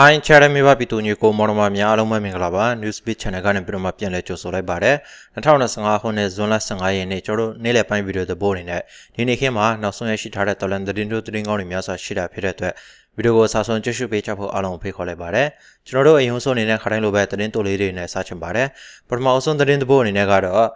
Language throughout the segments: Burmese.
Hi Channel မြေပါပြည်သူမျိုးကိုမော်တော်မများအားလုံးပဲမင်္ဂလာပါ Newsbeat Channel ကနေပြီးတော့မှပြန်လည်ကြိုဆိုလိုက်ပါတယ်2025ခုနှစ်ဇွန်လ15ရက်နေ့ကျွန်တော်တို့နေ့လည်ပိုင်းဗီဒီယိုသဘောအနေနဲ့ဒီနေ့ခင်းမှာနောက်ဆုံးရရှိထားတဲ့တော်လန်သတင်းတို့သတင်းကောင်းတွေများစွာရှိတာဖြစ်တဲ့အတွက်ဗီဒီယိုကိုစာဆုံးကြည့်ရှုပေးချဖို့အားလုံးကိုဖိတ်ခေါ်လိုက်ပါတယ်ကျွန်တော်တို့အရင်ဆုံးအနေနဲ့ခါတိုင်းလိုပဲသတင်းတိုလေးတွေနဲ့စချင်ပါတယ်ပထမအဆုံးသတင်းသဘောအနေနဲ့ကတော့စ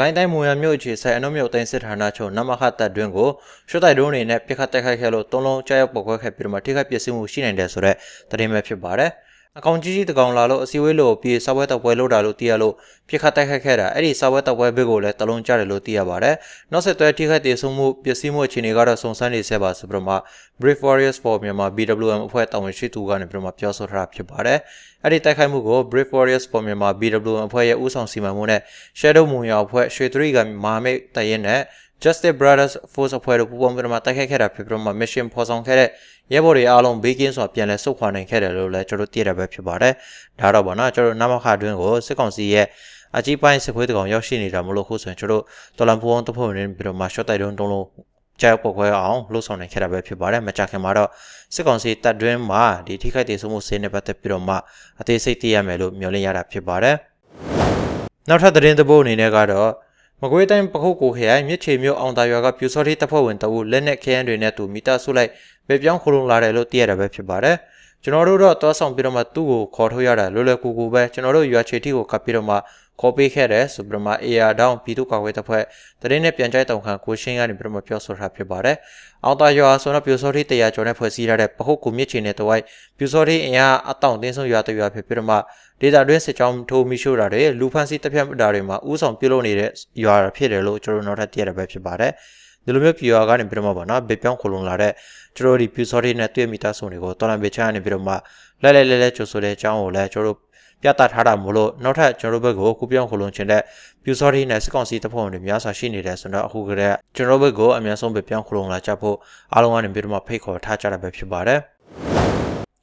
ကိုင်းတိုင်းမူရမြို့အခြေဆိုင်အနုမြို့တိုင်းစစ်ဌာနချုပ်နမခတပ်တွင်ကိုရွှတ်တိုက်တွန်းအနေနဲ့ပြစ်ခတ်တိုက်ခိုက်ခဲ့လို့သုံးလုံးကြားရောက်ပေါ်ခွဲခဲ့ပြီးတော့မှထိခိုက်ပျက်စီးမှုရှိနိုင်တယ်ဆိုတော့သတင်းပဲဖြစ်ပါတယ်။ အကောင်ကြီးကြီးတကောင်လာလို့အစည်းအဝေးလို့ပြေစာပွဲတောက်ပွဲလို့တာလို့သိရလို့ပြစ်ခတ်တိုက်ခိုက်ခဲ့တာအဲ့ဒီစာပွဲတောက်ပွဲဘက်ကိုလည်းတလုံးကြတယ်လို့သိရပါတယ်။နောက်ဆက်တွဲထိခိုက်ဒေဆုံးမှုပျက်စီးမှုအခြေအနေကတော့စုံစမ်းနေဆဲပါဆိုပြီးတော့မှ Brave Warriors for Myanmar BWM အဖွဲ့တာဝန်ရှိသူကနေပြီးတော့မှပြောဆိုထားတာဖြစ်ပါတယ်။အဲ့ဒီတိုက်ခိုက်မှုကို Brave Warriors for Myanmar BWM အဖွဲ့ရဲ့ဦးဆောင်စီမံမှုနဲ့ Shadow Moon ရောအဖွဲ့ရွှေသရီကမဟာမိတ်တရင်နဲ့ Justice Brothers Force အဖွဲ့တို့ပူးပေါင်းပြီးတော့မှတိုက်ခိုက်ခဲ့တာဖြစ်ပြီးတော့မှ mission ဖော်ဆောင်ခဲ့တဲ့ရဲဘော်တွေအားလုံးဘေးကင်းစွာပြန်လည်ဆုတ်ခွာနိုင်ခဲ့တယ်လို့လည်းကျွန်တော်တို့သိရတာပဲဖြစ်ပါတယ်။ဒါတော့ဗောနော်ကျွန်တော်တို့နမခအတွင်းကိုစစ်ကောင်စီရဲ့အကြီးပိုင်းစစ်ခွေးတကောင်ရောက်ရှိနေတာမလို့ခုဆိုရင်ကျွန်တော်တို့တော်လန်ပူအောင်တဖို့နေပြီးတော့မှ short တိုက်တုံးတုံးလုံးကြောက်ပေါ်ခွဲအောင်လှုပ်ဆောင်နိုင်ခဲ့တာပဲဖြစ်ပါတယ်။မကြခင်မှာတော့စစ်ကောင်စီတပ်တွင်းမှာဒီထိခိုက်ဒေဆုံးမှုဆင်းနေပတ်သက်ပြီးတော့မှအသေးစိတ်သိရမယ်လို့မျှော်လင့်ရတာဖြစ်ပါတယ်။နောက်ထပ်သတင်းသဘောအနေနဲ့ကတော့ မကွေးတိုင်းပခုတ်ကိုခရိုင်မြစ်ချေမြို့အောင်တာရွာကပြူစောတိတပ်ဖွဲ့ဝင်တအုပ်လက်နက်ခဲယမ်းတွေနဲ့တူမိသားစုလိုက်ပဲပြောင်းခလုံးလာတယ်လို့သိရတာပဲဖြစ်ပါတယ်။ကျွန်တော်တို့တော့တောဆောင်ပြီးတော့မှသူ့ကိုခေါ်ထုတ်ရတာလွယ်လွယ်ကူကူပဲကျွန်တော်တို့ရွာချေတီကိုကပ်ပြီးတော့မှခေါ်ပေးခဲ့တယ်ဆိုပြီးတော့မှ AR တောင်းပြည်သူ့ကာကွယ်တပ်ဖွဲ့တရင်နဲ့ပြန်ကြိုက်တောင်ခံကိုရှင်းကနေပြီးတော့မှပြောဆိုထားဖြစ်ပါတယ်။အောင်တာရွာဆိုတော့ပြူစောတိတရားကျော်နဲ့ဖွဲ့စည်းထားတဲ့ပခုတ်ကူမြစ်ချေနဲ့တဝိုက်ပြူစောတိအင်အားအတောင့်တင်းဆုံးရွာတရွာဖြစ်ပြီးတော့မှ ဒေတာတွင်းစစ်ကြောင်းထိုးမိရှို့တာတွေလူဖန်စီတပ်ဖြတ်တာတွေမှာဥဆောင်ပြုလုပ်နေတဲ့ရွာဖြစ်တယ်လို့ကျွန်တော်တို့နောက်ထပ်သိရတာပဲဖြစ်ပါတယ်။ဒီလိုမျိုးပြရွာကနေပြီးတော့မှပေါ့နော်ဘေပြောင်းခလုံးလာတဲ့ကျွန်တော်တို့ဒီပြူစောတိနဲ့တွေ့မိသားစုတွေကိုတော်လန်ပေချာကနေပြီးတော့မှလဲလဲလဲလဲကြိုဆိုတဲ့အကြောင်းကိုလည်းကျွန်တော်တို့ပြသထားတာမို့လို့နောက်ထပ်ကျွန်တော်တို့ဘက်ကိုကူပြောင်းခလုံးခြင်းတဲ့ပြူစောတိနဲ့စစ်ကောင်စီတပ်ဖွဲ့ဝင်တွေများစွာရှိနေတယ်ဆိုတော့အခုကတည်းကကျွန်တော်တို့ဘက်ကိုအများဆုံးပဲပြောင်းခလုံးလာကြဖို့အားလုံးကနေပြီးတော့မှဖိတ်ခေါ်ထားကြတာပဲဖြစ်ပါတယ်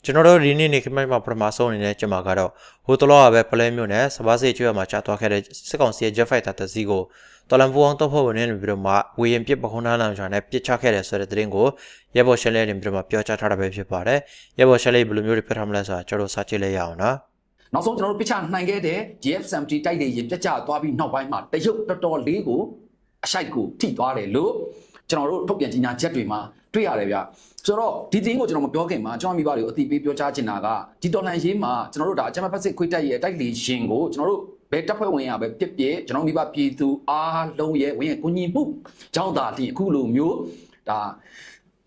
ကျွန်တော်တို့ဒီနေ့နေ့ခမိုက်မှာပထမဆုံးအနေနဲ့ကျွန်မကတော့ဟိုတလောကပဲပလဲမျိုးနဲ့စပါးစိတ်ကျွေးမှာကြာသွားခဲ့တဲ့စစ်ကောင်စီရဲ့ Jet Fighter တစ်စီးကိုတော်လန်ပူအောင်တော့ဖွဲ့ဝင်နေပြီးတော့မှဝေရင်ပစ်ပခုံးသားလမ်းချာနဲ့ပစ်ချခဲ့တယ်ဆိုတဲ့သတင်းကိုရဲဘော်ရှယ်လေးနေပြီးတော့မှပြောကြားထားတာပဲဖြစ်ပါတယ်ရဲဘော်ရှယ်လေးဘယ်လိုမျိုးတွေပြထားမလဲဆိုတာကျွန်တော်စာကြည့်လိုက်ရအောင်နော်နောက်ဆုံးကျွန်တော်တို့ပြချနိုင်ခဲ့တဲ့ GF70 တိုက်တွေရင်ပြတ်ကျသွားပြီးနောက်ပိုင်းမှာတရုတ်တော်တော်လေးကိုအရှိုက်ကိုထိသွားတယ်လို့ကျွန်တော်တို့ထုတ်ပြန်ကြေညာချက်တွေမှာ တွေ့ရတယ်ဗျဆိုတော့ဒီတင်းကိုကျွန်တော်မပြောခင်မှာကျွန်တော်မိဘတွေကိုအတိပေးပြောကြားချင်တာကဒီတော်လန်ရေးမှာကျွန်တော်တို့ဒါအချမ်းဖတ်စစ်ခွေးတက်ရဲ့တိုက်လေရှင်ကိုကျွန်တော်တို့ဘယ်တပ်ဖွဲ့ဝင်ရပဲပြစ်ပြစ်ကျွန်တော်မိဘပြည်သူအားလုံးရဲ့ဝင်ရဲ့ကိုညီမှုကြောင်းသာလျင်အခုလိုမျိုးဒါ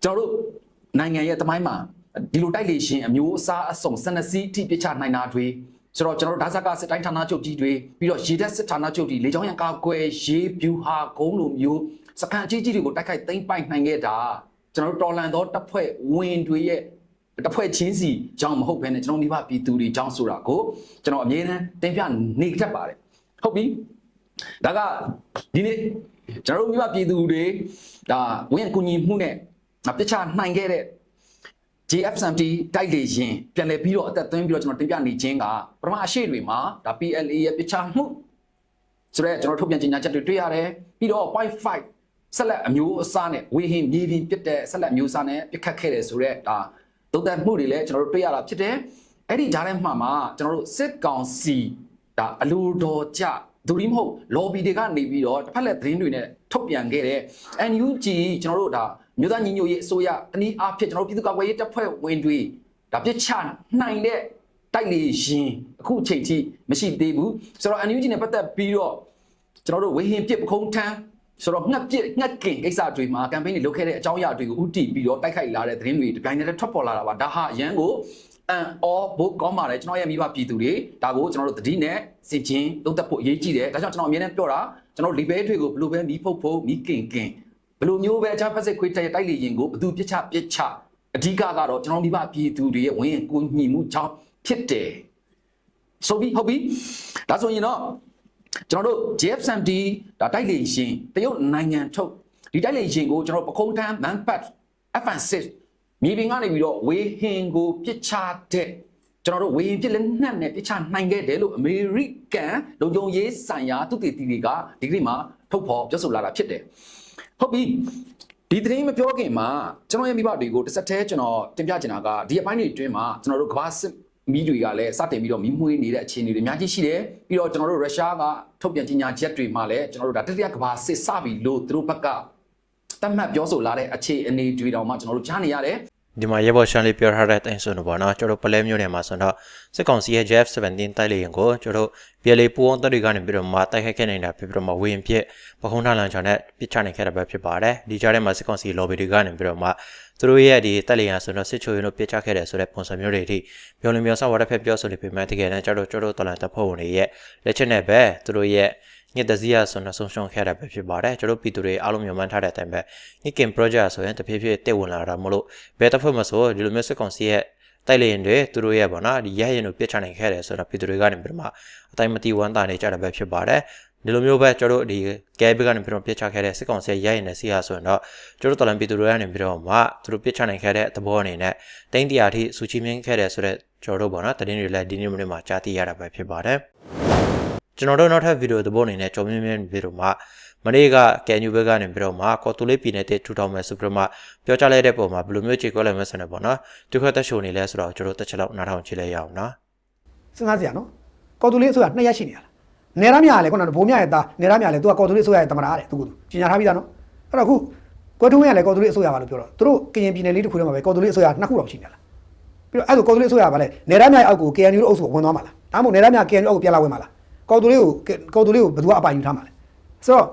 ကျွန်တော်တို့နိုင်ငံရဲ့တမိုင်းမှာဒီလိုတိုက်လေရှင်အမျိုးအစားအစုံ12စီးထိပြစ်ချနိုင်တာတွေဆိုတော့ကျွန်တော်တို့ဒါဇကစစ်တိုင်းဌာနချုပ်ကြီးတွေပြီးတော့ရေတပ်စစ်ဌာနချုပ်တွေလေကြောင်းရန်ကာကွယ်ရေးဗျူဟာကုန်းလိုမျိုးစကန်အကြီးကြီးတွေကိုတိုက်ခိုက်သိမ်းပိုက်နိုင်ခဲ့တာ ကျွန်တော်တို့တော်လန်သောတပ်ဖွဲ့ဝင်တွေရဲ့တပ်ဖွဲ့ချင်းစီကြောင်းမဟုတ်ဘဲနဲ့ကျွန်တော်မိဘပြည်သူတွေကြောင်းဆိုတာကိုကျွန်တော်အမြဲတမ်းတင်ပြနေတတ်ပါတယ်ဟုတ်ပြီဒါကဒီနေ့ကျွန်တော်တို့မိဘပြည်သူတွေဒါဝင်ကူညီမှုနဲ့ပြစ်ချနိုင်ခဲ့တဲ့ JF70 တိုက်လေရင်ပြန်လည်ပြီးတော့အသက်သွင်းပြီးတော့ကျွန်တော်တင်ပြနေခြင်းကပထမအရှိတွေမှာဒါ PLA ရဲ့ပြချမှုဆိုတော့ကျွန်တော်ထုတ်ပြန်ကြေညာချက်တွေတွေ့ရတယ်ပြီးတော့ .5 ဆက်လက်အမျိုးအစားနဲ့ဝေဟင်မြေပြင်ပြစ်တဲ့ဆက်လက်အမျိုးအစားနဲ့ပြစ်ခတ်ခဲ့တယ်ဆိုတော့ဒါသုံးသပ်မှုတွေလည်းကျွန်တော်တို့တွေ့ရတာဖြစ်တယ်အဲ့ဒီဂျားထဲမှာမှာကျွန်တော်တို့စစ်ကောင်စီဒါအလိုတော်ကြဒူရီမဟုတ် lobby တွေကနေပြီးတော့တစ်ဖက်လက်သတင်းတွေနဲ့ထုတ်ပြန်ခဲ့တဲ့ NUG ကျွန်တော်တို့ဒါမြို့သားညီညွတ်ရေးအစိုးရတနည်းအားဖြင့်ကျွန်တော်တို့ပြည်သူ့ကာကွယ်ရေးတပ်ဖွဲ့ဝင်တွေဒါပြစ်ချနိုင်တဲ့တိုက်လေရင်အခုအချိန်ထိမရှိသေးဘူးဆိုတော့ NUG နဲ့ပတ်သက်ပြီးတော့ကျွန်တော်တို့ဝေဟင်ပြစ်ပခုံးထမ်း ဆိုတော့ငှက်ပြစ်ငှက်ကင်ကိစ္စတွေမှာကမ်ပိန်းတွေလုပ်ခဲ့တဲ့အကြောင်းအရာတွေကိုဥတီပြီးတော့တိုက်ခိုက်လာတဲ့သတင်းတွေဒီပိုင်းနဲ့ထွက်ပေါ်လာတာပါဒါဟာရန်ကိုအန်အော်ဘုတ်ကောင်းပါတယ်ကျွန်တော်ရဲ့မိဘပြည်သူတွေဒါကိုကျွန်တော်တို့တတိနဲ့စင်ချင်းသုံးသက်ဖို့အရေးကြီးတယ်ဒါကြောင့်ကျွန်တော်အမြဲတမ်းပြောတာကျွန်တော်လီဘဲတွေကိုဘယ်လိုပဲမီးဖုတ်ဖို့မီးကင်ကင်ဘယ်လိုမျိုးပဲအချမ်းဖက်စစ်ခွေးတိုက်တိုက်လေရင်ကိုဘသူပြစ်ချပြစ်ချအဓိကကတော့ကျွန်တော်မိဘပြည်သူတွေရဲ့ဝင်ရင်ကိုညီမှုကြောင့်ဖြစ်တယ်ဆိုပြီးဟုတ်ပြီဒါဆိုရင်တော့ ကျွန်တော်တို့ JF70 ဒါတိုက်လေရင်တရုတ်နိုင်ငံထုတ်ဒီတိုက်လေရင်ကိုကျွန်တော်ပခုံးတန်း manpat F6 မြေပြင်ကနေပြီးတော့ဝေဟင်ကိုပြစ်ချတဲ့ကျွန်တော်တို့ဝေဟင်ပြစ်လက်နက်နဲ့ပြစ်ချနိုင်ခဲ့တယ်လို့အမေရိကန်လုံခြုံရေးဆိုင်ရာသူတည်တည်တွေကဒီကနေ့မှာထုတ်ဖော်ပြောဆိုလာတာဖြစ်တယ်ဟုတ်ပြီဒဒီသတင်းမပြောခင်မှာကျွန်တော်ရဲ့မိဘတွေကိုတစ်ဆက်တည်းကျွန်တော်တင်ပြချင်တာကဒီအပိုင်းတွေအတွင်းမှာကျွန်တော်တို့ကမ္ဘာစစ် မီးတွေကလည်းစတင်ပြီးတော့မီးမွှေးနေတဲ့အခြေအနေတွေအများကြီးရှိတယ်ပြီးတော့ကျွန်တော်တို့ရုရှားကထုတ်ပြန်ကြေညာချက်တွေမှာလည်းကျွန်တော်တို့ဒါတတိယကမ္ဘာစစ်စပြီလို့သူတို့ဘက်ကတတ်မှတ်ပြောဆိုလာတဲ့အခြေအနေတွေတောင်မှကျွန်တော်တို့ကြားနေရတယ်ဒီမှာရေဘော်ရှန်လေးပြောထားတဲ့အတိုင်းဆိုတော့ဗောနော်ကျွန်တော်ပလဲမျိုးနယ်မှာဆိုတော့စစ်ကောင်စီရဲ့ JF17 တိုက်လေရင်ကိုကျွန်တော် PLA ပူအောင်တပ်တွေကနေပြီးတော့မှတိုက်ခိုက်ခဲ့နေတာဖြစ်ပြီးတော့မှဝင်းပြစ်ပခုံးထလန်ချောင်းနဲ့ပစ်ချနိုင်ခဲ့တာပဲဖြစ်ပါတယ်ဒီကြားထဲမှာစစ်ကောင်စီ lobby တွေကနေပြီးတော့မှ သူတို့ရဲ့ဒီတိုက်လေရင်ဆိုတော့စစ်ချိုရင်တို့ပစ်ချခဲ့တယ်ဆိုတဲ့ပုံစံမျိုးတွေအထိပြောလို့မျိုးဆောက်ဝါတစ်ဖက်ပြောဆိုနေပေမဲ့တကယ်တမ်းကျွန်တော်ကျွန်တော်တော်လန်တပ်ဖွဲ့ဝင်တွေရဲ့လက်ချက်နဲ့ပဲသူတို့ရဲ့ညက်တစည်းရဆိုတော့ဆုံးရှုံးခဲ့တာပဲဖြစ်ပါတယ်ကျွန်တော်ပြည်သူတွေအားလုံးမျှော်မှန်းထားတဲ့အတိုင်းပဲညကင် project ဆိုရင်တဖြည်းဖြည်းတက်ဝင်လာတာမလို့ဘယ်တစ်ဖွဲ့မဆိုဒီလိုမျိုးစစ်ကောင်စီရဲ့တိုက်လေရင်တွေသူတို့ရဲ့ပေါ့နော်ဒီရရင်တို့ပြစ်ချနိုင်ခဲ့တယ်ဆိုတော့ပြည်သူတွေကနေပြီးတော့မှအတိုင်းမတီဝမ်းတာနေကြတာပဲဖြစ်ပါတယ် ဒီလိုမျိုးပဲကျွန်တော်တို့ဒီကဲဘစ်ကနေပြီးတော့ပြစ်ချခဲ့တဲ့စစ်ကောင်စီရဲ့ရရင်နဲ့စီဟာဆိုရင်တော့ကျွန်တော်တို့တော်လန်ပြည်သူတွေကနေပြီးတော့မှသူတို့ပြစ်ချနိုင်ခဲ့တဲ့သဘောအနေနဲ့တင်းတရာထိစူချီမင်းခဲ့တယ်ဆိုတော့ကျွန်တော်တို့ပေါ့နော်တရင်တွေလည်းဒီနေ့မျိုးမှာကြားသိရတာပဲဖြစ်ပါတယ်ကျွန်တော်တို့နောက်ထပ်ဗီဒီယိုသဘောအနေနဲ့ကြော်မြင်းမြင်းဗီဒီယိုမှာမနေ့ကကန်ယူဘက်ကနေပြီးတော့မှကော်တူလေးပြည်နယ်တဲ့ထူထောင်မယ်ဆိုပြီးတော့မှပြောကြားလိုက်တဲ့ပုံမှာဘယ်လိုမျိုးခြေကွက်လိုက်မစနေပေါ့နော်ဒုက္ခသက်ရှုံနေလဲဆိုတော့ကျွန်တော်တစ်ချက်လောက်နားထောင်ကြည့်လိုက်ရအောင်နော်စဉ်းစားစရာနော်ကော်တူလေးအစိုးရနှစ်ရက်ရှိနေရလား နေရမြလည်းခုနကဘိုးမြရဲ့သားနေရမြလည်းသူကကော်တူလေးအစိုးရရဲ့တမနာတဲ့သူကသူကြီးညာထားပြီးသားနော်အဲ့တော့ခုကွက်ထုံးရလည်းကော်တူလေးအစိုးရပါလို့ပြောတော့သူတို့ကရင်ပြည်နယ်လေးတစ်ခုထဲမှာပဲကော်တူလေးအစိုးရနှစ်ခုတော့ရှိနေလားပြီးတော့အဲ့လိုကော်တူလေးအစိုးရပါလေနေရမြရဲ့အောက်ကို KNU တို့အုပ်စုဝင်သွားမှာလားဒါမှမဟုတ်နေရမြ KNU အောက်ကိုပြန်လာဝင်မှာလားကော်တူလေးကိုကော်တူလေးကိုဘယ်သူကအပိုင်ယူထားမှာလဲဆိုတော့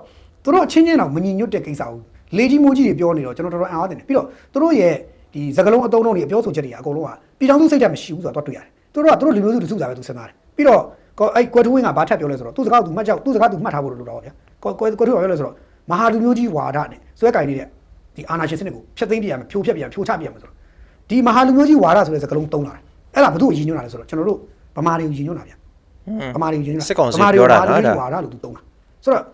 သူတို့အချင်းချင်းတော့မညီညွတ်တဲ့ကိစ္စဘူးလေကြီးမိုးကြီးတွေပြောနေတော့ကျွန်တော်တော်တော်အံ့အားတင်တယ်ပြီးတော့သူတို့ရဲ့ဒီစကလုံးအတုံးလုံးတွေအပြောဆိုချက်တွေကအကုန်လုံးကပြည်တော်သူစိတ်ဓာတ်မရှိဘူးဆိုတော့တွေ့ရတယ်သူတို့ကသူတို့လူမျိုးစုလူစုစားပဲသူစဉ်းစားတယ်ပြီးတော့ ကောအဲ့ကွယ်ထဝင်းကဘာထပ်ပြောလဲဆိုတော့သူစကားကသူမှတ်ကြောက်သူစကားသူမှတ်ထားဖို့လို့တော့ဗျာကွယ်ကွယ်ကွယ်ထဝင်းကပြောလဲဆိုတော့မဟာလူမျိုးကြီးဝါဒနဲ့စွဲကင်နေတဲ့ဒီအာနာရှင်စနစ်ကိုဖျက်သိမ်းပြရမယ်ဖြိုးဖျက်ပြရမယ်ဖြိုးချပြရမယ်ဆိုတော့ဒီမဟာလူမျိုးကြီးဝါဒဆိုတဲ့စကားလုံးတုံးလာတယ်အဲ့ဒါဘု து ကိုရည်ညွှန်းတာလဲဆိုတော့ကျွန်တော်တို့ဗမာတွေကိုရည်ညွှန်းတာဗျာဗမာတွေကိုရင်းနှီးစစ်ကောင်စီပြောတာနော်ဒါဝါဒလို့သူသုံးတာဆိုတော့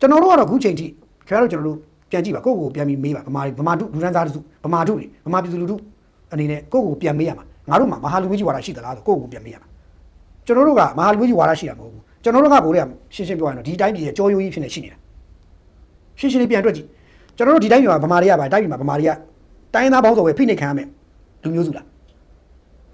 ကျွန်တော်တို့ကတော့အခုချိန်ထိခင်ဗျားတို့ကျွန်တော်တို့ပြန်ကြည့်ပါကိုယ့်ကိုယ်ပြန်ပြီးမေးပါဗမာတွေဗမာတို့လူဒန်းစားတစုဗမာတို့တွေဗမာပြည်သူလူထုအနေနဲ့ကိုယ့်ကိုယ်ပြန်မေးရမှာငါတို့မှာမဟာလူမျိုးကြီးဝါဒရှိသလားဆိုကိုယ့်ကိုယ်ပြန်မေးရမှာ ကျွန်တော်တို့ကမဟာလူမျိုးကြီးဝါဒရှိတာမဟုတ်ဘူးကျွန်တော်တို့ကကိုယ်တွေကရှင်းရှင်းပြောရရင်တော့ဒီတိုင်းပြည်ရဲ့ကြောရိုးကြီးဖြစ်နေရှိနေတာရှင်းရှင်းလေးပြန်တွက်ကြည့်ကျွန်တော်တို့ဒီတိုင်းပြည်မှာဗမာတွေကဗာတိုင်းပြည်မှာဗမာတွေကတိုင်းသားပေါင်းစုံပဲဖိနှိပ်ခံရမယ်လူမျိုးစုလား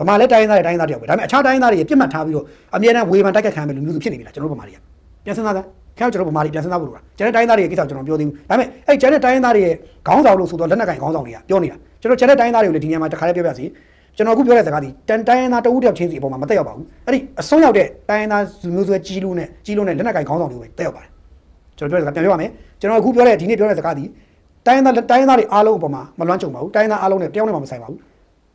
ဗမာလည်းတိုင်းရင်းသားတွေတိုင်းရင်းသားတယောက်ပဲဒါပေမဲ့အခြားတိုင်းရင်းသားတွေပြစ်မှတ်ထားပြီးတော့အမြဲတမ်းဝေဖန်တိုက်ခတ်ခံရမယ်လူမျိုးစုဖြစ်နေပြီလားကျွန်တော်တို့ဗမာတွေကပြန်စဉ်းစားစမ်းခင်ဗျားတို့ကျွန်တော်ဗမာတွေပြန်စဉ်းစားဖို့လိုတာကျန်တဲ့တိုင်းရင်းသားတွေရဲ့ကိစ္စကိုကျွန်တော်ပြောသေးဘူးဒါပေမဲ့အဲ့ကျန်တဲ့တိုင်းရင်းသားတွေရဲ့ခေါင်းဆောင်လို့ဆိုတော့လက်နက်ကင်ခေါင်းဆောင်တွေကပြောနေတာကျွန်တော်ကျန်တဲ့တိုင်းရင်းသားတွေကိုလည်းဒီနေရာမှာတစ်ခါလေးပြောပြစီ ကျွန်တော်အခုပြောတဲ့စကားဒီတန်တိုင်းရင်းသားတဦးတယောက်ချင်းစီအပေါ်မှာမတက်ရောက်ပါဘူးအဲ့ဒီအစွန်းရောက်တဲ့တိုင်းရင်းသားလူမျိုးစုရဲ့ကြီးလူနဲ့ကြီးလုံးနဲ့လက်နက်ကင်ခေါင်းဆောင်တွေကိုပဲတက်ရောက်ပါတယ်ကျွန်တော်ပြောတဲ့စကားပြန်ပြောပါမယ်ကျွန်တော်အခုပြောတဲ့ဒီနေ့ပြောတဲ့စကားဒီတိုင်းရင်းသားတိုင်းရင်းသားတွေအားလုံးအပေါ်မှာမလွှမ်းကြုံပါဘူးတိုင်းရင်းသားအားလုံးနဲ့တယောက်နဲ့မှမဆိုင်ပါဘူး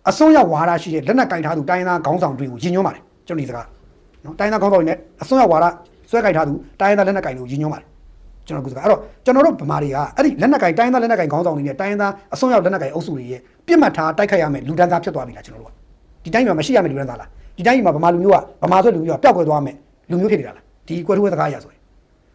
အစွန်းရောက်ဝါဒရှိတဲ့လက်နက်ကင်ထားသူတိုင်းရင်းသားခေါင်းဆောင်တွေကိုရည်ညွှန်းပါတယ်ကျွန်တော်ဒီစကားနော်တိုင်းရင်းသားခေါင်းဆောင်တွေနဲ့အစွန်းရောက်ဝါဒဆွဲကင်ထားသူတိုင်းရင်းသားလက်နက်ကင်တွေကိုရည်ညွှန်းပါတယ် ကျွန်တော်ကစကားအဲ့တော့ကျွန်တော်တို့ဗမာတွေကအဲ့ဒီလက်နက်ကင်တိုင်းရင်းသားလက်နက်ကင်ခေါင်းဆောင်တွေနဲ့တိုင်းရင်းသားအစွန်းရောက်လက်နက်ကင်အုပ်စုတွေရဲ့ပြစ်မှတ်ထားတိုက်ခိုက်ရမယ်လူဒန်းစားဖြစ်သွားပြီလားကျွန်တော်တို့ကဒီတိုင်းမှာမရှိရမယ်လူဒန်းစားလားဒီတိုင်းမှာဗမာလူမျိုးကဗမာဆွဲလူမျိုးကပျောက်ကွယ်သွားမယ်လူမျိုးဖြစ်နေတာလားဒီကွယ်ထဝဲစကားအရာဆိုရင်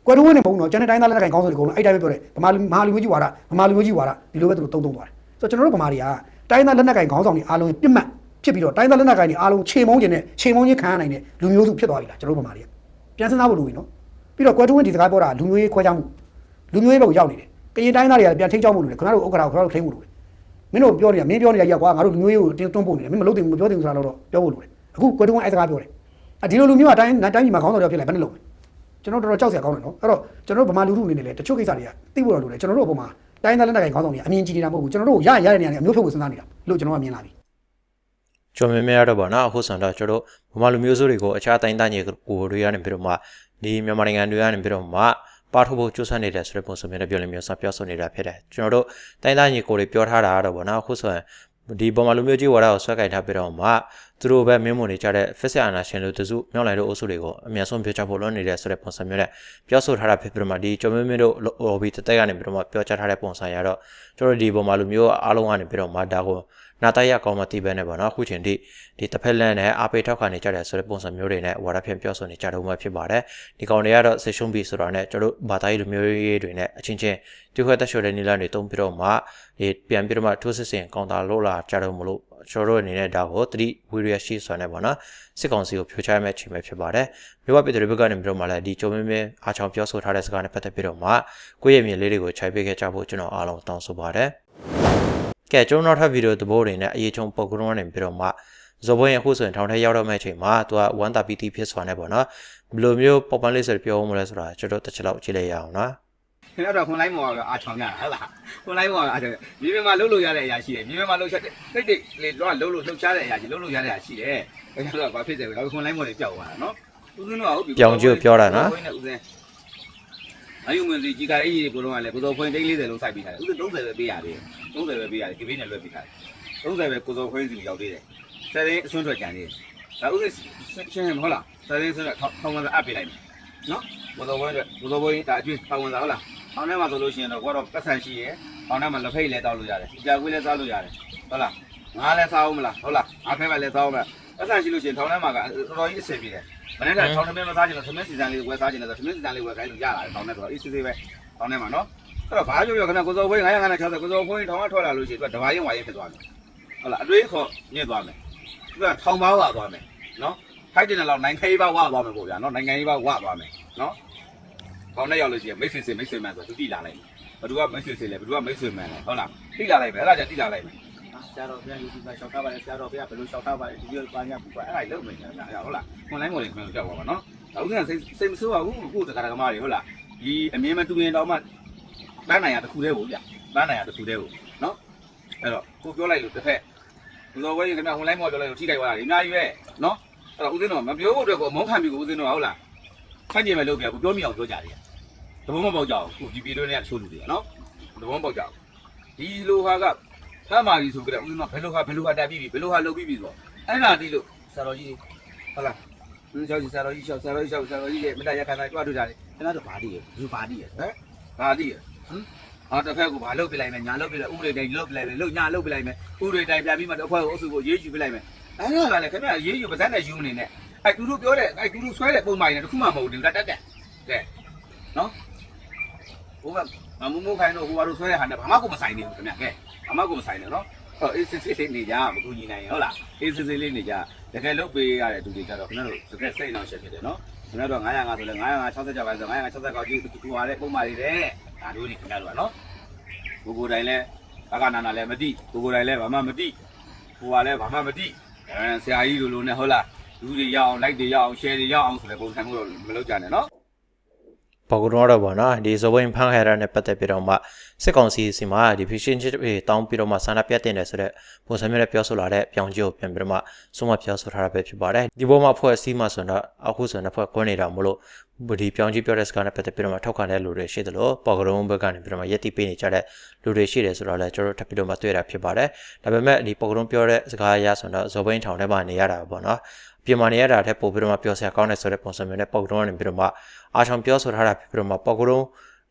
ကွယ်ထဝဲနဲ့ဘုံတော့ကျန်တဲ့တိုင်းသားလက်နက်ကင်ခေါင်းဆောင်တွေအကုန်လုံးအဲ့တိုင်းပဲပြောတယ်ဗမာလူမဟာလူမျိုးကြီးဝါဒဗမာလူမျိုးကြီးဝါဒဒီလိုပဲသူတို့တုံးတုံးသွားတယ်ဆိုတော့ကျွန်တော်တို့ဗမာတွေကတိုင်းသားလက်နက်ကင်ခေါင်းဆောင်တွေအားလုံးပြစ်မှတ်ဖြစ်ပြီးတော့တိုင်းသားလက်နက်ကိုင်တွေအားလုံးချိန်မုံးခြင်းနဲ့ချိန်မုံးခြင်းခံရနိုင်တဲ့လူမျိုးစုဖြစ်သွားပြီလားကျွန်တော်တို့ဗမာတွေကပြန်စဉ်းစားဖို့လိုပြီနော် ပြီးတော့ကွယ်တွင်းဒီစကားပြောတာလူမျိုးရေးခွဲခြားမှုလူမျိုးရေးဘက်ကိုရောက်နေတယ်ကရင်တိုင်းသားတွေကပြန်ထိန်းချောင်းမှုလိုတယ်ခင်ဗျားတို့ဥက္ကရာကိုခင်ဗျားတို့ထိန်းမှုလိုတယ်မင်းတို့ပြောနေတာမင်းပြောနေတာရက်ကွာငါတို့လူမျိုးရေးကိုတင်းတွန်းပို့နေတယ်မင်းမလုပ်တင်ဘူးမပြောတင်ဘူးဆိုတာတော့ပြောဖို့လိုတယ်အခုကွယ်တွင်းအဲ့စကားပြောတယ်အဒီလိုလူမျိုးကတိုင်းတိုင်းပြည်မှာခေါင်းဆောင်တွေဖြစ်လာဘယ်နဲ့လုပ်မလဲကျွန်တော်တော်တော်ကြောက်စရာကောင်းတယ်နော်အဲ့တော့ကျွန်တော်တို့ဗမာလူထုအနေနဲ့လည်းတချို့ကိစ္စတွေကသိဖို့တော့လိုတယ်ကျွန်တော်တို့အပေါ်မှာတိုင်းသားလက်နက်ကိုင်ခေါင်းဆောင်တွေအမြင်ကြီးနေတာမဟုတ်ဘူးကျွန်တော်တို့ရရရတဲ့နေရာတွေအမျိုးဖြုတ်ကိုစဉ်းစားနေတာလို့ကျွန်တော်ကမြင်လာပြီကျော်မြမြရတော့ဗောနော်အခုဆိုတော့ကျွန်တော်ဗမာလူမျိုးစုတွေကိုအခြားတိုင်းသားညီကိုတွေကနေပြီးတော့မှ ဒီမြန်မာနိုင်ငံတွေကနေပြီးတော့မှပါထုတ်ဖို့ကြိုးစားနေတယ်ဆိုတဲ့ပုံစံမျိုးနဲ့ပြောလို့မျိုးစပြောဆိုနေတာဖြစ်တယ်ကျွန်တော်တို့တိုင်းသားညီကိုတွေပြောထားတာကတော့ဗောနော်အခုဆိုရင်ဒီဗမာလူမျိုးကြီးဝါဒကိုဆွဲကင်ထားပြီးတော့မှ သူတို့ပဲမင်းမွန်နေကြတဲ့ fixed အာနာရှင်လူတစုမြောက်လိုက်လို့အုပ်စုတွေကိုအများဆုံးပြောချဖို့လွန်နေတယ်ဆိုတဲ့ပုံစံမျိုးနဲ့ပြောဆိုထားတာဖြစ်ပြီးတော့မှဒီကျော်မင်းမင်းတို့ lobby တက်တက်ကနေပြီးတော့မှပြောကြားထားတဲ့ပုံစံရတော့ကျွန်တော်တို့ဒီဗမာလူမျိုးအားလုံးကနေပြီးတော့မှဒါကိုနာတရကောင်းမသိပဲနဲ့ပေါ့နော်အခုချိန်ထိဒီတစ်ဖက်လန့်နဲ့အားပေးထောက်ခံနေကြတယ်ဆိုတဲ့ပုံစံမျိုးတွေနဲ့ဝါဒဖြန့်ပြောဆိုနေကြတော့မှဖြစ်ပါတယ်ဒီကောင်တွေကတော့ဆေရှုံးပြီဆိုတော့ねကျွန်တော်တို့ဘာသာရေးလူမျိုးရေးတွေနဲ့အချင်းချင်းတူခွဲတက်လျှော်တဲ့နီလာတွေတုံးပြီးတော့မှဒီပြန်ပြီးတော့မှထိုးစစ်ဆင်ကောင်တာလို့လာကြတော့မလို့ ကျွန်တော်တို့အနေနဲ့ဒါကိုသတိဝီရီယရှိဆိုနေပေါ့နော်စစ်ကောင်စီကိုဖြိုချရမယ့်အချိန်ပဲဖြစ်ပါတယ်မြို့ဝပြည်သူတွေဘက်ကနေပြီးတော့မှလည်းဒီကြုံမင်းမင်းအားချောင်းပြောဆိုထားတဲ့စကားနဲ့ပတ်သက်ပြီးတော့မှကိုယ့်ရဲ့မြင်လေးတွေကိုခြိုက်ပေးခဲ့ကြဖို့ကျွန်တော်အားလုံးတောင်းဆိုပါတယ်ကဲကျွန်တော်နောက်ထပ်ဗီဒီယိုသဘောတွေနဲ့အရေးချုံပုံကရုံးကနေပြီးတော့မှဇော်ဘွင်းအခုဆိုရင်ထောင်ထဲရောက်တော့မယ့်အချိန်မှာသူကဝမ်းတာပီတီဖြစ်သွားနေပေါ့နော်ဘယ်လိုမျိုးပေါက်ပန်းလေးဆိုပြောမလဲဆိုတာကျွန်တော်တစ်ချက်လောက်ကြည့်လိုက်ရအောင်နော် ခင်ဗျားတို့ခွန်လိုက်မော်ကအာချောင်းကြတာဟုတ်လားခွန်လိုက်မော်ကအာချောင်းမြေပြင်မှာလှုပ်လို့ရတဲ့အရာရှိတယ်မြေပြင်မှာလှုပ်ချက်တိတ်တိတ်လေတော့လှုပ်လို့လှုပ်ရှားတဲ့အရာရှိလှုပ်လို့ရတဲ့အရာရှိတယ်ခင်ဗျားတို့ကဘာဖြစ်တယ်လဲခွန်လိုက်မော်တွေပျောက်သွားတာနော်ဦးစင်းတို့ကဟုတ်ပြီဦးစင်းအယုံမစီကြီးကအဲ့ဒီကိုတော့ကလည်းကိုစောဖွင့်တိတ်40လုံးစိုက်ပြီးထားတယ်ဦးစင်း30ပဲပေးရတယ်30ပဲပေးရတယ်ဒီဘေးနဲ့လွှဲပေးထားတယ်30ပဲကိုစောဖွင့်စီရောက်သေးတယ်ဆယ်ရင်အဆွန့်ထွက်ကြံသေးတယ်ဒါဦးစင်းရှင်းမဟုတ်လားဆယ်ရင်ဆိုတော့ထောင်းမှအပ်ပေးလိုက်မယ်နော်ကိုစောဖွင့်ကိုစောဖွင့်ဒါအကျွေးပါဝင်စားဟုတ်လား။ အောင်းထဲမှာဆိုလို့ရှိရင်တော့ကိုကတော့ပတ်ဆန်ရှိရယ်။အောင်းထဲမှာလက်ဖိတ်လည်းတောက်လို့ရတယ်။ကြာခွေးလည်းစားလို့ရတယ်။ဟုတ်လား။ငါလည်းစားအောင်မလား။ဟုတ်လား။အားခဲပဲလည်းစားအောင်မလား။ပတ်ဆန်ရှိလို့ရှိရင်ထောင်းထဲမှာကတော်တော်ကြီးအဆင်ပြေတယ်။မနေ့ကထောင်းထဲမှာစားချင်လို့သမင်းစီစံလေးဝယ်စားချင်တယ်ဆိုသမင်းစီစံလေးဝယ်ခိုင်းလို့ရလာတယ်ထောင်းထဲဆိုတော့အေးစစ်စစ်ပဲထောင်းထဲမှာနော်။အဲ့တော့ဘာပြောပြောခဏကိုစောဖွေး960ကိုစောဖွေးထောင်းကထွက်လာလို့ရှိရင်သူကတဘာရင်ဝါရင်ဖြစ်သွားမယ်။ဟုတ်လား။အတွေးခေါ်ညစ်သွားမယ်။သူကထောင်းပါဝါသွားမယ်နော်။ဖိုက်တင်တဲ့လောက်နိုင်ငံရေးပါဝါသွားမယ်ပေါ့ဗျာနော်။နိုင်ငံရေးပါဝါသွားမယ်နော်။ ခေါင်းနဲ့ရောက်လို့ရှိရင်မိတ်ဆွေစင်မိတ်ဆွေမှန်ဆိုသူတိလာလိုက်မယ်ဘယ်သူကမိတ်ဆွေစေလဲဘယ်သူကမိတ်ဆွေမှန်လဲဟုတ်လားတိလာလိုက်ပဲအဲ့ဒါကြတိလာလိုက်မယ်ဆရာတော်ဘုရား YouTube ကရှောက်ထားပါတယ်ဆရာတော်ဘုရားဘယ်လိုရှောက်ထားပါတယ်ဒီလိုပါညာပူပါအဲ့ဒါလုံးမယ်ညာဟုတ်လားခွန်လိုင်းမော်လေးခွန်ကြောက်ပါပါနော်ဒါဥစ္စာစိတ်စိတ်မဆိုးပါဘူးကိုတက္ကရာကမတွေဟုတ်လားဒီအမြင်မတူရင်တော့မှပန်းနိုင်ရတစ်ခုတည်းကိုဗျပန်းနိုင်ရတစ်ခုတည်းကိုနော်အဲ့တော့ကိုပြောလိုက်လို့တစ်ဖက်ဘယ်လိုဝဲရင်ခင်ဗျခွန်လိုင်းမော်ပြောလိုက်လို့ထိခိုက်သွားတာဒီအများကြီးပဲနော်အဲ့တော့ဦးစင်းတော်မပြောဖို့အတွက်ကိုအမုန်းခံပြီးကိုဦးစင်းတော်ဟုတ်လား ဖတ်ကြည့်မယ်လို့ပြကိုပြောမိအောင်ပြောကြတယ်သဘောမပေါက်ကြဘူးကိုဒီဗီဒီယိုနဲ့ချိုးလူတွေနော်သဘောပေါက်ကြအောင်ဒီလိုဟာကဖမ်းမာပြီဆိုကြတဲ့ဦးဇင်းကဘယ်လိုဟာဘယ်လိုဟာတက်ပြီးပြီဘယ်လိုဟာလုပ်ပြီးပြီဆိုတော့အဲ့ဒါတိလို့ဆရာတော်ကြီးဟုတ်လားဦးဇင်းဆရာတော်ကြီးရှောက်ဆရာတော်ကြီးရှောက်ဆရာတော်ကြီးရဲ့မေတ္တာရခန္ဓာကြွားတို့ကြတယ်ခင်ဗျားတို့ဘာတည်ရဘယ်ဘာတည်ရဟမ်ဘာတည်ရဟမ်ဟာတစ်ဖက်ကဘာလုပ်ပြလိုက်မယ်ညာလုပ်ပြလိုက်ဥပဒေတိုင်းလုပ်ပြလိုက်မယ်လုပ်ညာလုပ်ပြလိုက်မယ်ဥပဒေတိုင်းပြန်ပြီးမှတစ်ခွက်ကိုအုပ်စုကိုရေးယူပြလိုက်မယ်အဲ့ဒါကလည်းခင်ဗျာရေးယူပါဇက်နဲ့ယူမနေနဲ့ အဲ့သူတို့ပြောတဲ့အဲ့သူတို့ဆွဲတဲ့ပုံမှန်နေတခုမှမဟုတ်ဘူးတက်တက်တဲ့ကဲနော်ဘုရားမမမိုးခိုင်းတော့ဟိုဘာလို့ဆွဲတဲ့ဟာနဲ့ဘာမှကိုမဆိုင်နေဘူးခင်ဗျကဲဘာမှကိုမဆိုင်နဲ့နော်ဟောအေးစစ်စစ်လေးနေကြမကူညီနိုင်ဟုတ်လားအေးစစ်စစ်လေးနေကြတကယ်လုတ်ပေးရတဲ့သူတွေကြတော့ခင်ဗျားတို့တကယ်စိတ်နှောင့်ယှက်ဖြစ်တယ်နော်ခင်ဗျားတို့905ဆိုလဲ960ကြပါဆို960ကြီးတူပါတဲ့ပုံမှန်တွေတဲ့ဒါတို့တွေခင်ဗျားတို့ကနော်ကိုကိုတိုင်လဲဘာကနာနာလဲမသိကိုကိုတိုင်လဲဘာမှမသိဟိုကလည်းဘာမှမသိအဲဆရာကြီးလိုလိုနဲ့ဟုတ်လား လူတွေရအောင် like တွေရအောင် share တွေရအောင်ဆိုတဲ့ပုံစံမျိုးတော့မလုပ်ကြနဲ့နော်ပေါကရုံးတော့ပေါ့နော်ဒီဇဘဝင်ဖန်ခရတာနဲ့ပတ်သက်ပြီးတော့မှစစ်ကောင်စီစီမှာဒီ fission chip တွေတောင်းပြီးတော့မှဆန္ဒပြတ်တင်တယ်ဆိုတော့ပုံစံမျိုးနဲ့ပြောဆိုလာတဲ့ပြောင်းကျိုးပြန်ပြီးတော့မှဆုံးမပြောဆိုထားတာပဲဖြစ်ပါတယ်ဒီပေါ်မှာဖွဲ့စည်းမှဆိုတော့အခုဆိုတော့ဖွဲ့ကွန်းနေတာမလို့ဒီပြောင်းကြီးပြောတဲ့စကားနဲ့ပတ်သက်ပြီးတော့မှထောက်ခံတဲ့လူတွေရှိတယ်လို့ပေါကရုံးဘက်ကနေပြီးတော့မှယက်တိပေးနေကြတဲ့လူတွေရှိတယ်ဆိုတော့လည်းကျွန်တော်တို့ထပ်ပြီးတော့မှတွေ့တာဖြစ်ပါတယ်ဒါပေမဲ့ဒီပေါကရုံးပြောတဲ့စကားအရဆိုတော့ဇော်ဘင်းထောင်ထဲမှာနေရတာပေါ့နော် ပြင်မာနေရတာထက်ပိုပြီးတော့မှပြောစရာကောင်းတယ်ဆိုတဲ့ပုံစံမျိုးနဲ့ပေါကရုံးကနေပြီးတော့မှအားချောင်ပြောဆိုထားတာဖြစ်ပြီးတော့မှပေါကရုံး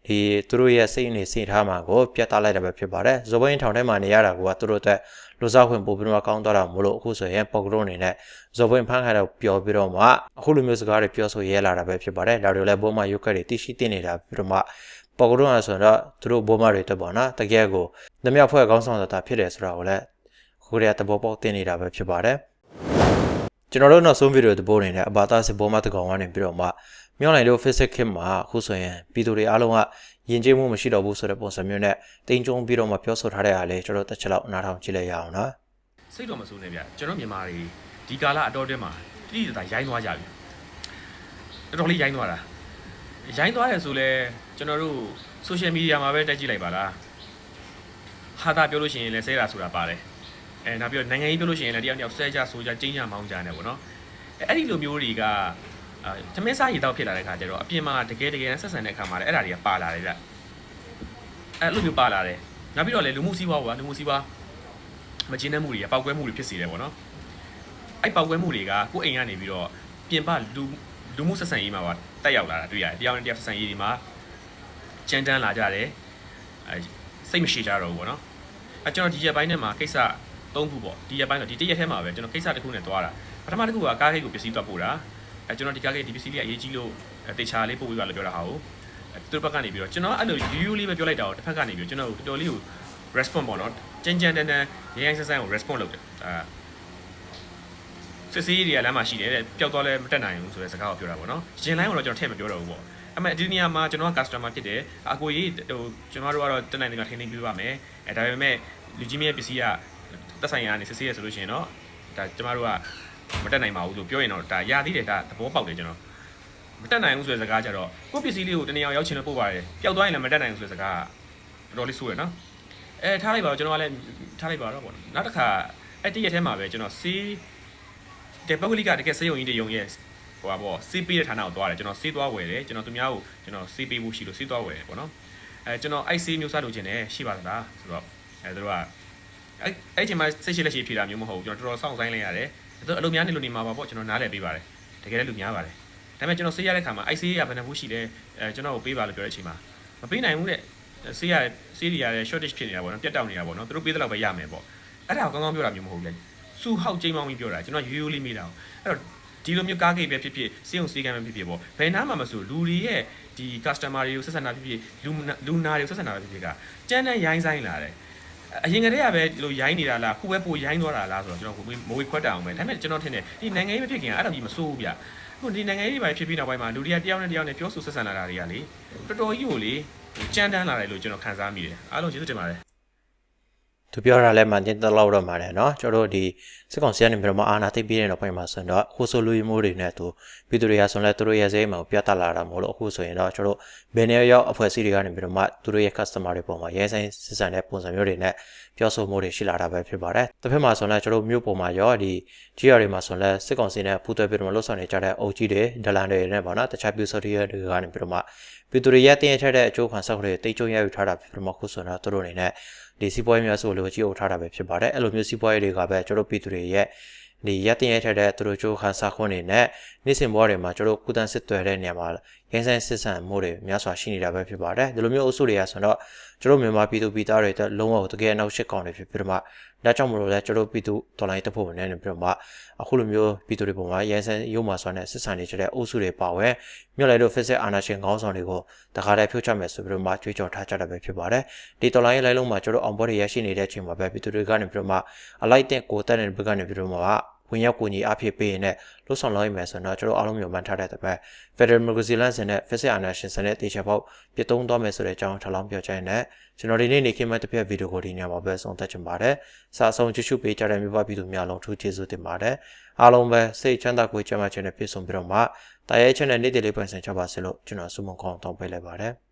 ဒီသူတို့ရဲ့စိတ်အနေစိတ်ထားမှာကိုပြတ်သားလိုက်တာပဲဖြစ်ပါတယ်ဇော်ဘင်းထောင်ထဲမှာနေရတာကသူတို့အတွက်လူစားခွင့်ပို့ပြီးတော့ကောင်းတော့တာမလို့အခုဆိုရင်ပေါကရုံးအနေနဲ့ဇော်ဘင်းဖန်ခါတော့ပျော်ပြီးတော့မှအခုလိုမျိုးစကားတွေပြောဆိုရဲလာတာပဲဖြစ်ပါတယ်ဒါတွေလည်းဘုံမှာရုပ်ကတွေတရှိတင်နေတာပြီးတော့မှပေါကရုံးအဆိုတော့သူတို့ဘုံမတွေတက်ပေါ့နော်တကယ်ကိုဓမြဖွဲ့ကောင်းဆောင်တာဖြစ်တယ်ဆိုတာကိုလည်းခုတည်းကသဘောပေါက်တင်နေတာပဲဖြစ်ပါတယ် ကျွန်တော်တို့နောက်ဆုံးဗီဒီယိုတပိုးနေတဲ့အဘာသာစစ်ဘောမတကောင်ကနေပြီးတော့မှမြောင်းနိုင်တို့ physics kit မှာအခုဆိုရင်ပြည်သူတွေအားလုံးကယဉ်ကျေးမှုမရှိတော့ဘူးဆိုတဲ့ပုံစံမျိုးနဲ့တင်ကြုံပြီးတော့မှပြောဆိုထားတဲ့အားလေးကျွန်တော်တို့တစ်ချက်လောက်နားထောင်ကြည့်လိုက်ရအောင်နော်စိတ်တော်မဆိုးနဲ့ဗျကျွန်တော်မြန်မာတွေဒီကာလအတော်တွင်းမှာတိတိတရိုင်းသွားကြပြီတော်တော်လေးရိုင်းသွားတာရိုင်းသွားတယ်ဆိုလဲကျွန်တော်တို့ social media မှာပဲတက်ကြည့်လိုက်ပါလားဟာတာပြောလို့ရှိရင်လည်းဆဲတာဆိုတာပါတယ် အဲနောက်ပြီးတော့နိုင်ငံရေးပြောလို့ရှိရင်လည်းတယောက်တယောက်ဆဲကြဆိုကြကျင်းကြမောင်းကြနေပေါ့နော်အဲအဲ့ဒီလိုမျိုးတွေကအာသမင်းစားရည်တော့ဖြစ်လာတဲ့ခါကျတော့အပြင်မှာတကယ်တကယ်ဆက်ဆံတဲ့ခါမှာလည်းအဲ့ဒါတွေကပါလာတယ်ဗျအဲ့လိုမျိုးပါလာတယ်နောက်ပြီးတော့လည်းလူမှုစီးပွားကွာလူမှုစီးပွားမကျင်းတဲ့မှုတွေကပောက်ကွဲမှုတွေဖြစ်စေတယ်ပေါ့နော်အဲ့ပောက်ကွဲမှုတွေကကိုယ့်အိမ်ကနေပြီးတော့ပြင်ပလူလူမှုဆက်ဆံရေးမှာပါတက်ရောက်လာတာတွေ့ရတယ်တရားနဲ့တရားဆက်ဆံရေးတွေမှာကြမ်းတမ်းလာကြတယ်အဲစိတ်မရှိကြတော့ဘူးပေါ့နော်အဲကျွန်တော်ဒီရက်ပိုင်းထဲမှာကိစ္စ ၃ခုပေါ့ဒီရက်ပိုင်းဆိုဒီတစ်ရက်ထဲမှာပဲကျွန်တော်ကိစ္စတစ်ခုနဲ့တွားတာပထမတစ်ခုကကားဂိတ်ကိုပစ္စည်းတွက်ပို့တာအဲကျွန်တော်ဒီကားဂိတ်ဒီပစ္စည်းလေးကအရေးကြီးလို့တေချာလေးပို့ပြီးပါလို့ပြောတာဟာကိုသူတို့ဘက်ကနေပြီးတော့ကျွန်တော်အဲ့လိုယူယူလေးပဲပြောလိုက်တာတော့တစ်ဖက်ကနေပြီးတော့ကျွန်တော်တော်တော်လေးကို response ပေါ့နော်ကြမ်းကြမ်းတန်းတန်းရိုင်းရိုင်းဆန်းဆန်းကို response လုပ်တယ်အာစစ်စီးတွေကလမ်းမှာရှိတယ်တဲ့ပျောက်သွားလဲမတက်နိုင်ဘူးဆိုတဲ့စကားကိုပြောတာပေါ့နော်ရင်လိုင်းကိုတော့ကျွန်တော်ထည့်မပြောတော့ဘူးပေါ့အမေဒီနေရာမှာကျွန်တော်က customer ဖြစ်တယ်အကိုကြီးဟိုကျွန်တော်တို့ကတော့တက်နိုင်တယ်ကထိန်းသိမ်းပြပါမယ်အဲဒါပေမဲ့ဟလူကြီးမင်းရဲ့ပစ္စည်းက တက်ဆိုင်ရာနေစစ်ဆေးရဆိုလို့ရှိရင်တော့ဒါကျမတို့ကမတက်နိုင်ပါဘူးလို့ပြောရင်တော့ဒါရသေးတယ်ဒါသဘောပေါက်တယ်ကျွန်တော်မတက်နိုင်ဘူးဆိုတဲ့စကားကြတော့ကိုယ့်ပစ္စည်းလေးကိုတနေအောင်ရောက်ချင်လို့ပို့ပါတယ်ပျောက်သွားရင်လည်းမတက်နိုင်ဘူးဆိုတဲ့စကားကတော်တော်လေးဆိုးရနော်အဲထားလိုက်ပါတော့ကျွန်တော်ကလည်းထားလိုက်ပါတော့ပေါ့နော်နောက်တစ်ခါအဲ့တည့်ရက်ထဲမှာပဲကျွန်တော်စီးတဲ့ပုဂ္ဂလိကတကယ်စေယုံကြီးတယုံရဲ့ဟိုပါပေါ့စီးပေးတဲ့ဌာနကိုသွားတယ်ကျွန်တော်စီးသွားဝယ်တယ်ကျွန်တော်သူများကိုကျွန်တော်စီးပေးဖို့ရှိလို့စီးသွားဝယ်တယ်ပေါ့နော်အဲကျွန်တော်အိုက်စီးမျိုးစားလို့ခြင်းတယ်ရှိပါသလားဆိုတော့အဲသူတို့က အဲ့အဲ့ချိန်မှာစိတ်ရှိလက်ရှိဖြေတာမျိုးမဟုတ်ဘူးကျွန်တော်တော်တော်စောင့်ဆိုင်လိုက်ရတယ်သူအလုပ်များနေလို့နေမှာပါပေါ့ကျွန်တော်နားလည်ပေးပါတယ်တကယ်လည်းလူများပါတယ်ဒါပေမဲ့ကျွန်တော်ဆေးရတဲ့ခါမှာအိုက်စီးရဘယ်နှဘူးရှိလဲအဲကျွန်တော်ကိုပေးပါလို့ပြောတဲ့အချိန်မှာမပေးနိုင်ဘူးတဲ့ဆေးရဆေးတွေရတဲ့ shortage ဖြစ်နေတာပေါ့နော်ပြတ်တောက်နေတာပေါ့နော်သူတို့ပေးတဲ့လောက်ပဲရမယ်ပေါ့အဲ့ဒါကိုကောင်းကောင်းပြောတာမျိုးမဟုတ်ဘူးလေစူဟောက်ကျိန်းမောင်းပြီးပြောတာကျွန်တော်ရိုးရိုးလေးမိတာအောင်အဲ့တော့ဒီလိုမျိုးကားဂိတ်ပဲဖြစ်ဖြစ်စေုံစီကံပဲဖြစ်ဖြစ်ပေါ့ဘယ်နားမှမဆိုလူတွေရဲ့ဒီ customer တွေကိုဆက်ဆံတာဖြစ်ဖြစ်လူလူနာတွေကိုဆက်ဆံတာဖြစ်ဖြစ်ကကြမ်းတမ်းရိုင်းဆိုင်လာတယ် အရင်ကတည်းကပဲဒီလိုရိုင်းနေတာလားခုပဲပိုရိုင်းသွားတာလားဆိုတော့ကျွန်တော်မဝေခွက်တာအောင်ပဲဒါပေမဲ့ကျွန်တော်ထင်တယ်ဒီနိုင်ငံရေးမဖြစ်ခင်အဲ့တော့ကြီးမစိုးဘူးဗျခုဒီနိုင်ငံရေးတွေပဲဖြစ်ပြီးနောက်ပိုင်းမှာလူတွေကတယောက်နဲ့တယောက်နဲ့ပြောဆိုဆက်ဆံလာတာတွေကလေတော်တော်ကြီးကိုလေကြမ်းတမ်းလာတယ်လို့ကျွန်တော်ခံစားမိတယ်အားလုံးကျေးဇူးတင်ပါတယ် သူပြောတာလည်းမှန်တင်တလောက်တော့မှာတယ်เนาะကျွန်တော်တို့ဒီစစ်ကောင်စီကနေပြီးတော့မှအာဏာသိမ်းပြီးတဲ့နောက်ပိုင်းမှာဆိုတော့အခုဆိုလူမျိုးတွေနဲ့သူပြည်သူတွေကဆိုလဲသူတို့ရဲ့စိတ်မှာပြတ်တက်လာတာမဟုတ်လို့အခုဆိုရင်တော့ကျွန်တော်တို့ဘယ်နေရောက်အဖွဲ့အစည်းတွေကနေပြီးတော့မှသူတို့ရဲ့ customer တွေပေါ်မှာရဲဆိုင်စစ်ဆန်တဲ့ပုံစံမျိုးတွေနဲ့ပြောဆိုမှုတွေရှိလာတာပဲဖြစ်ပါတယ်တစ်ဖက်မှာဆိုတော့ကျွန်တော်တို့မြို့ပေါ်မှာရောဒီ GR တွေမှာဆိုလဲစစ်ကောင်စီနဲ့ပူးတွဲပြီးတော့လှုပ်ဆောင်နေကြတဲ့အုပ်ကြီးတွေဒလန်တွေနဲ့ပေါ့နော်တခြားပြူစော်တွေတွေကနေပြီးတော့မှပြည်သူတွေရဲ့တင်ရထက်တဲ့အကျိုးခံစားတွေတိတ်ကျုံရယူထားတာဖြစ်ပြီးတော့မှခုဆိုတော့သူတို့အနေနဲ့ ဒီစီးပွားရေးများဆိုလို့ကြည့်အောင်ထားတာပဲဖြစ်ပါတယ်အဲ့လိုမျိုးစီးပွားရေးတွေကပဲကျွန်တော်ပြည်သူတွေရဲ့ဒီရက်တင်ရထက်တဲ့သူတို့ကြိုးခံစားခွင့်တွေနဲ့ နေ့စဉ်ဘဝတွေမှာကျွန်တော်ကုသန်းစစ်သွယ်တဲ့နေရာမှာရိုင်းဆိုင်စစ်ဆန်မှုတွေများစွာရှိနေတာပဲဖြစ်ပါတယ်ဒီလိုမျိုးအုပ်စုတွေကဆိုတော့ကျွန်တော်မြန်မာပြည်သူပြည်သားတွေတက်လုံးဝတကယ်အနောက်ရှစ်ကောင်တွေဖြစ်ပြီးတော့မှဒါကြောင့်မလို့လဲကျွန်တော်ပြည်သူတော်လိုင်းတက်ဖို့နဲ့ပြီးတော့မှအခုလိုမျိုးပြည်သူတွေပေါ်မှာရိုင်းဆိုင်ရုံမှာဆိုတဲ့စစ်ဆန်တွေကျတဲ့အုပ်စုတွေပါဝင်မြို့လိုက်တို့ physics အာနာရှင်ခေါင်းဆောင်တွေကိုတခါတည်းဖြုတ်ချမယ်ဆိုပြီးတော့မှကြွေးကြော်ထားကြတာပဲဖြစ်ပါတယ်ဒီတော်လိုင်းလိုက်လုံးမှာကျွန်တော်အောင်ပွဲတွေရရှိနေတဲ့အချိန်မှာပဲပြည်သူတွေကနေပြီးတော့မှအလိုက်တဲ့ကိုတက်တဲ့ဘက်ကနေပြီးတော့မှ ဝင်ရောက်ကိုညီအဖြစ်ပေးရင်လည်းလှုပ်ဆောင်လိုက်မယ်ဆိုတော့ကျွန်တော်အားလုံးမျိုးမှန်ထားတဲ့တပတ် Federal Democracy Land စင်နဲ့ Physics Anarchism စင်နဲ့တေချာပေါက်ပြတ်သုံးသွားမယ်ဆိုတဲ့အကြောင်းထပ်လောင်းပြောချင်တဲ့ကျွန်တော်ဒီနေ့နေခင်းမဲ့တစ်ဖက်ဗီဒီယိုကိုဒီညမှာပဲဆုံးသက်ချင်ပါတယ်။စာဆုံးကြည့်ရှုပေးကြတဲ့မြို့ပပြည်သူများလုံးထူးကျေးဇူးတင်ပါတယ်။အားလုံးပဲစိတ်ချမ်းသာကိုကြမ်းမှချင်တဲ့ပြည့်စုံပြီးတော့မှတာရဲချင်တဲ့နေ့တည်လေးပိုင်ဆိုင်ကြပါစေလို့ကျွန်တော်ဆုမွန်ကောင်းတောင်းပေးလိုက်ပါတယ်။